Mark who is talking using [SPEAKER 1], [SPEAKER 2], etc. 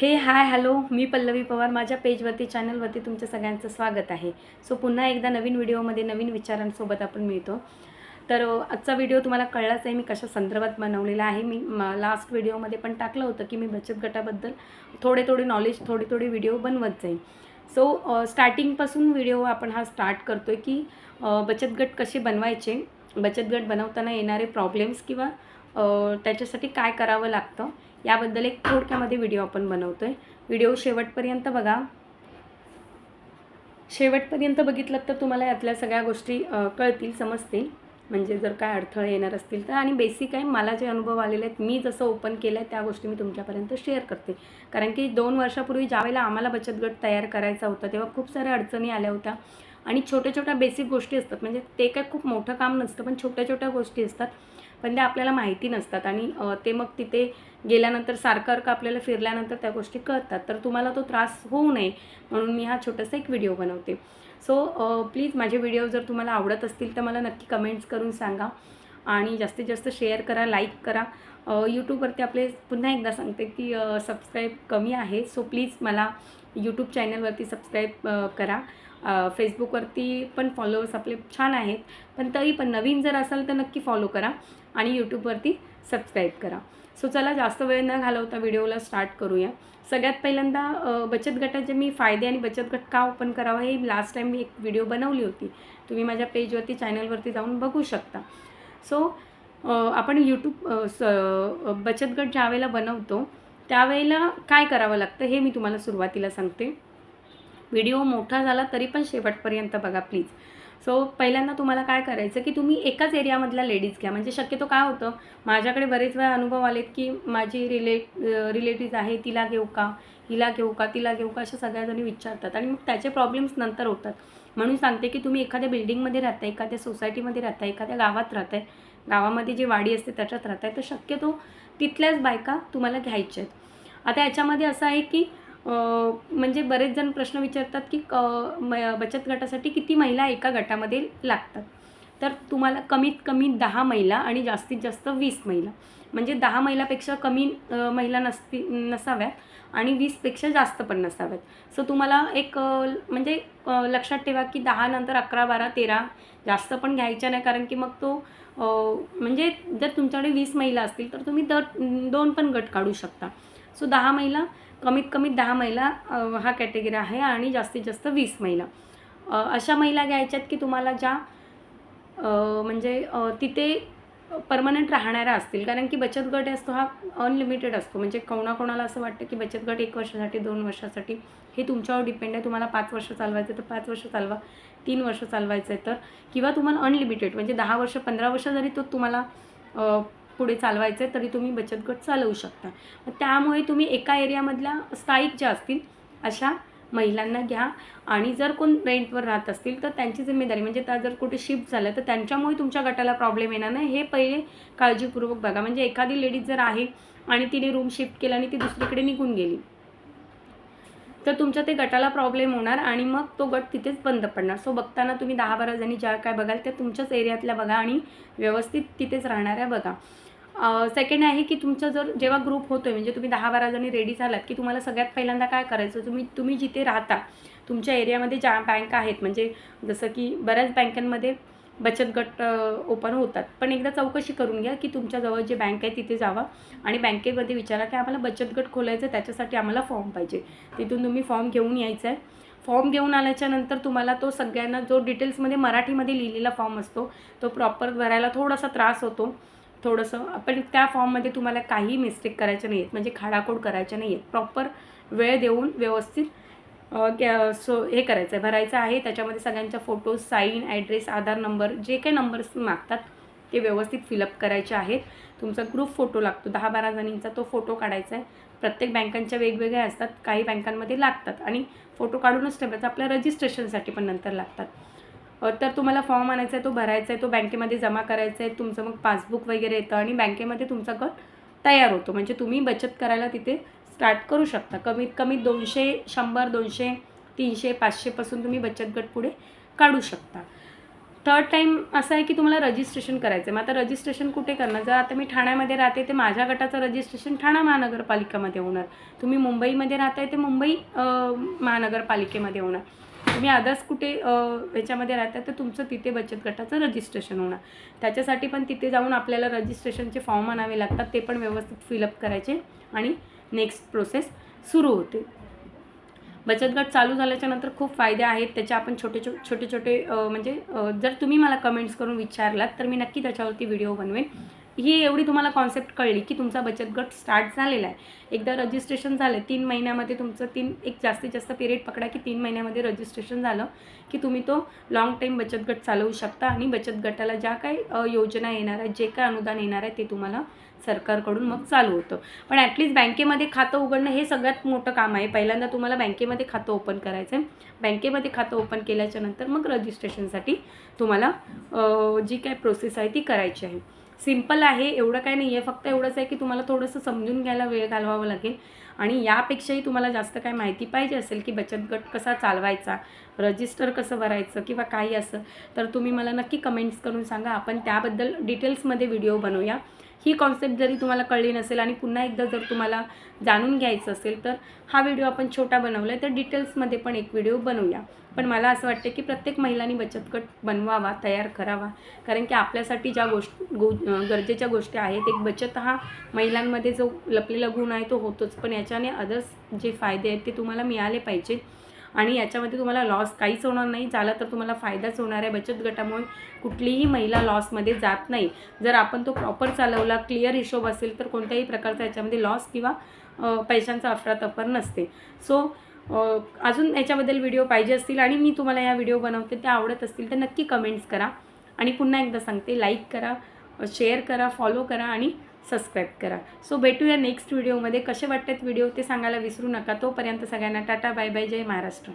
[SPEAKER 1] हे hi hello मी पल्लवी पवार. माझ्या पेजवरती चॅनलवरती तुमच्या सगळ्यांचं स्वागत आहे. सो पुन्हा एकदा नवीन व्हिडिओमध्ये नवीन विचारांसोबत आपण मिळतो. तर आजचा व्हिडिओ तुम्हाला कळलाच आहे मी कशा संदर्भात बनवलेला आहे. मी लास्ट व्हिडिओमध्ये पण टाकलं होतं की मी बचत गटाबद्दल थोडे थोडे नॉलेज थोडे थोडे व्हिडिओ बनवत जाईन. सो स्टार्टिंगपासून व्हिडिओ आपण हा स्टार्ट करतो आहे की बचत गट कसे बनवायचे? बचत गट बनवताना येणारे प्रॉब्लेम्स किंवा त्याच्यासाठी काय करावं लागतं याबद्दल एक थोडक्यामध्ये व्हिडिओ आपण बनवतो आहे व्हिडिओ शेवटपर्यंत बघा. शेवटपर्यंत बघितलं तर तुम्हाला यातल्या सगळ्या गोष्टी कळतील समजतील. म्हणजे जर काय अडथळे येणार असतील तर. आणि बेसिक आहे मला जे अनुभव आलेले आहेत मी जसं ओपन केलं आहे त्या गोष्टी मी तुमच्यापर्यंत शेअर करते. कारण की दोन वर्षापूर्वी ज्यावेळेला आम्हाला बचत गट तयार करायचा होता तेव्हा खूप साऱ्या अडचणी आल्या होत्या. आणि छोट्या छोट्या बेसिक गोष्टी असतात. म्हणजे ते काय खूप मोठं काम नसतं पण छोट्या छोट्या गोष्टी असतात. पण त्या आपल्याला माहिती नसतात आणि ते मग तिथे गेल्यानंतर सारखं सारखं आपल्याला फिरल्यानंतर त्या गोष्टी कळतात. तर तुम्हाला तो त्रास होऊ नये म्हणून मी हा छोटासा एक व्हिडिओ बनवते. सो प्लीज माझे व्हिडिओ जर तुम्हाला आवडत असतील तर मला नक्की कमेंट्स करून सांगा आणि जास्तीत जास्त शेअर करा लाईक करा. यूट्यूबवरती आपले पुन्हा एकदा सांगते की सबस्क्राईब कमी आहे. सो प्लीज मला यूट्यूब चॅनलवरती सबस्क्राईब करा. फेसबुकवरती पण फॉलोअर्स आपले छान आहेत. पण तरी पण नवीन जर असाल तर नक्की फॉलो करा आणि यूट्यूबवरती सबस्क्राईब करा. सो चला जास्त वेळ न घालवता व्हिडिओला स्टार्ट करूया. सगळ्यात पहिल्यांदा बचत गटाचे मी फायदे आणि बचत गट का ओपन करावा हे लास्ट टाईम मी एक व्हिडिओ बनवली होती. तुम्ही माझ्या पेजवरती चॅनलवरती जाऊन बघू शकता. सो आपण यूट्यूब स बचत गट ज्यावेळेला बनवतो त्यावेळेला काय करावं लागतं हे मी तुम्हाला सुरुवातीला सांगते. व्हिडिओ मोठा झाला तरी पण शेवटपर्यंत बघा प्लीज. सो पहिल्यांदा तुम्हाला काय करायचं की तुम्ही एकाच एरियामधल्या लेडीज घ्या. म्हणजे शक्यतो काय होतं माझ्याकडे बरेच वेळा अनुभव आलेत की माझी रिलेट रिलेटिव्ज आहे तिला घेऊ का हिला घेऊ का तिला घेऊ का अशा सगळ्याजणी विचारतात आणि मग त्याचे प्रॉब्लेम्स नंतर होतात. म्हणून सांगते की तुम्ही एखाद्या बिल्डिंगमध्ये राहताय एखाद्या सोसायटीमध्ये राहताय एखाद्या गावात राहताय गावामध्ये जी वाडी असते त्याच्यात राहताय तर शक्यतो तिथल्याच बायका तुम्हाला घ्यायच्या आहेत. आता याच्यामध्ये असं आहे की म्हणजे बरेच जण प्रश्न विचारतात की क म बचत गटासाठी किती महिला एका गटामध्ये लागतात? तर तुम्हाला कमीत कमी दहा महिला आणि जास्तीत जास्त वीस महिला. म्हणजे दहा महिलापेक्षा कमी महिला नसती नसाव्यात आणि वीसपेक्षा जास्त पण नसाव्यात. सो तुम्हाला एक म्हणजे लक्षात ठेवा की दहा नंतर अकरा बारा तेरा जास्त पण घ्यायच्या नाही कारण की मग तो म्हणजे जर तुमच्याकडे वीस महिला असतील तर तुम्ही दर दोन पण गट काढू शकता. सो दहा महिला कमीत कमी दहा महिला हा कॅटेगरी आहे आणि जास्तीत जास्त वीस महिला. अशा महिला घ्यायच्यात की तुम्हाला ज्या म्हणजे तिथे परमनंट राहणाऱ्या असतील. कारण की बचत गट असतो हा अनलिमिटेड असतो. म्हणजे कोणाकोणाला असं वाटतं की बचत गट एक वर्षासाठी दोन वर्षासाठी हे तुमच्यावर डिपेंड आहे. तुम्हाला पाच वर्ष चालवायचं तर पाच वर्ष चालवा. तीन वर्ष चालवायचं आहे तर. किंवा तुम्हाला अनलिमिटेड म्हणजे दहा वर्ष पंधरा वर्ष जरी तो तुम्हाला पुढे चालवायचं आहे तरी तुम्ही बचत गट चालवू शकता. मग त्यामुळे तुम्ही एका एरियामधल्या स्थायिक ज्या असतील अशा महिलांना घ्या. आणि जर कोण रेंटवर राहत असतील तर त्यांची जिम्मेदारी म्हणजे त्या जर कुठे शिफ्ट झालं तर त्यांच्यामुळे तुमच्या गटाला प्रॉब्लेम येणार नाही हे पहिले काळजीपूर्वक बघा. म्हणजे एखादी लेडीज जर आहे आणि तिने रूम शिफ्ट केला आणि ती दुसरीकडे निघून गेली तर तुमच्या ते गटाला प्रॉब्लेम होणार आणि मग तो गट तिथेच बंद पडणार. सो बघताना तुम्ही दहा बारा जणी ज्या काय बघाल त्या तुमच्याच एरियातल्या बघा आणि व्यवस्थित तिथेच राहणाऱ्या बघा. सेकंड आहे की तुमचा जर जेव्हा ग्रुप होतो आहे म्हणजे तुम्ही दहा बारा जणी रेडी झालात की तुम्हाला सगळ्यात पहिल्यांदा काय करायचं? तुम्ही तुम्ही जिथे राहता तुमच्या एरियामध्ये ज्या बँक आहेत म्हणजे जसं की बऱ्याच बँकांमध्ये बचत गट ओपन होतात. पण एकदा चौकशी करून घ्या की तुमच्याजवळ जे बँक आहे तिथे जावा आणि बँकेमध्ये विचारा की आम्हाला बचत गट खोलायचं आहे त्याच्यासाठी आम्हाला फॉर्म पाहिजे. तिथून तुम्ही फॉर्म घेऊन यायचा आहे फॉर्म घेऊन आल्याच्यानंतर तुम्हाला तो सगळ्यांना जो डिटेल्समध्ये मराठीमध्ये लिहिलेला फॉर्म असतो तो प्रॉपर भरायला थोडासा त्रास होतो. थोडंसं पण त्या फॉर्ममध्ये तुम्हाला काही मिस्टेक करायच्या नाही आहेत म्हणजे खाडाखोड करायच्या नाही आहेत प्रॉपर वेळ देऊन व्यवस्थित सो हे करायचं आहे भरायचं आहे. त्याच्यामध्ये सगळ्यांच्या photos sign address Aadhaar number जे काही नंबर्स मागतात ते व्यवस्थित फिलअप करायचे आहेत. तुमचा ग्रुप फोटो लागतो. दहा बारा जणींचा तो फोटो काढायचा आहे प्रत्येक बँकांच्या वेगवेगळ्या असतात. काही बँकांमध्ये लागतात. आणि फोटो काढूनच ठेवायचा आपल्या रजिस्ट्रेशनसाठी पण नंतर लागतात. तर तुम्हाला फॉर्म आणायचा आहे तो भरायचा आहे तो बँकेमध्ये जमा करायचा आहे तुमचं मग पासबुक वगैरे येतं आणि बँकेमध्ये तुमचा गट तयार होतो. म्हणजे तुम्ही बचत करायला तिथे स्टार्ट करू शकता. कमीत कमी दोनशे शंभर दोनशे तीनशे पाचशेपासून तुम्ही बचत गट पुढे काढू शकता. थर्ड टाईम असं आहे की तुम्हाला रजिस्ट्रेशन करायचं आहे मग आता रजिस्ट्रेशन कुठे करणार? जर आता मी ठाण्यामध्ये राहते ते माझ्या गटाचं रजिस्ट्रेशन ठाणा महानगरपालिकामध्ये होणार. तुम्ही मुंबईमध्ये राहताय ते मुंबई महानगरपालिकेमध्ये होणार. तुम्ही अदर्स कुठे याच्यामध्ये राहता तर तुमचं तिथे बचत गटाचं रजिस्ट्रेशन होणार. त्याच्यासाठी पण तिथे जाऊन आपल्याला रजिस्ट्रेशनचे फॉर्म आणावे लागतात ते पण व्यवस्थित फिलअप करायचे आणि नेक्स्ट प्रोसेस सुरू होते. बचत गट चालू झाल्याच्यानंतर खूप फायदे आहेत त्याचे आपण छोटे छो छोटे छोटे म्हणजे जर तुम्ही मला कमेंट्स करून विचारलात तर मी नक्की त्याच्यावरती व्हिडिओ बनवेन. ही एवढी तुम्हाला कॉन्सेप्ट कळली की तुमचा बचत गट स्टार्ट झालेला आहे. एकदा रजिस्ट्रेशन झालं तीन महिन्यामध्ये तुमचं तीन एक जास्तीत जास्त पिरियड पकडा की तीन महिन्यामध्ये रजिस्ट्रेशन झालं की तुम्ही तो लाँग टाईम बचत गट चालवू शकता आणि बचत गटाला ज्या काही योजना येणार आहेत जे काय अनुदान येणार आहे ते तुम्हाला सरकारकडून मग चालू होतं. पण ॲटलिस्ट बँकेमध्ये खातं उघडणं हे सगळ्यात मोठं काम आहे. पहिल्यांदा तुम्हाला बँकेमध्ये खातं ओपन करायचं आहे. बँकेमध्ये खातं ओपन केल्याच्यानंतर मग रजिस्ट्रेशनसाठी तुम्हाला जी काय प्रोसेस आहे ती करायची आहे. सिंपल आहे एवढं काय नाही आहे फक्त एवढंच आहे की तुम्हाला थोडंसं समजून घ्यायला वेळ घालवावा लागेल. आणि यापेक्षाही तुम्हाला जास्त काय माहिती पाहिजे असेल की बचत गट कसा चालवायचा रजिस्टर कसं भरायचं किंवा काही असं तर तुम्ही मला नक्की कमेंट्स करून सांगा. आपण त्याबद्दल डिटेल्समध्ये व्हिडिओ बनवूया. ही कॉन्सेप्ट जरी तुम्हाला कळली नसेल आणि पुन्हा एकदा जर तुम्हाला जाणून घ्यायचं असेल तर हा व्हिडिओ आपण छोटा बनवला आहे तर डिटेल्समध्ये पण एक व्हिडिओ बनवूया. पण मला असं वाटतं की प्रत्येक महिलांनी बचत गट बनवावा तयार करावा. कारण की आपल्यासाठी ज्या गोष्ट गो गरजेच्या गोष्टी आहेत एक बचत हा महिलांमध्ये जो लपलेला गुण आहे तो होतोच. पण याच्याने अदर्स जे फायदे आहेत ते तुम्हाला मिळाले पाहिजेत. आणि याच्यामध्ये तुम्हाला लॉस काहीच होणार नाही. झाला तर तुम्हाला फायदाच होणार आहे. बचत गटामुळे कुठलीही महिला लॉसमध्ये जात नाही. जर आपण तो प्रॉपर चालवला क्लिअर हिशोब असेल तर कोणत्याही प्रकारचा याच्यामध्ये लॉस किंवा पैशांचा अफरातफर नसते. सो अजून याच्याबद्दल व्हिडिओ पाहिजे असतील आणि मी तुम्हाला या व्हिडिओ बनवते त्या आवडत असतील तर नक्की कमेंट्स करा. आणि पुन्हा एकदा सांगते लाईक करा शेअर करा फॉलो करा आणि सबस्क्राईब करा. सो भेटूया नेक्स्ट व्हिडिओमध्ये कसे वाटतात व्हिडिओ ते सांगायला विसरू नका. तोपर्यंत सगळ्यांना टाटा बाय बाय जय महाराष्ट्र.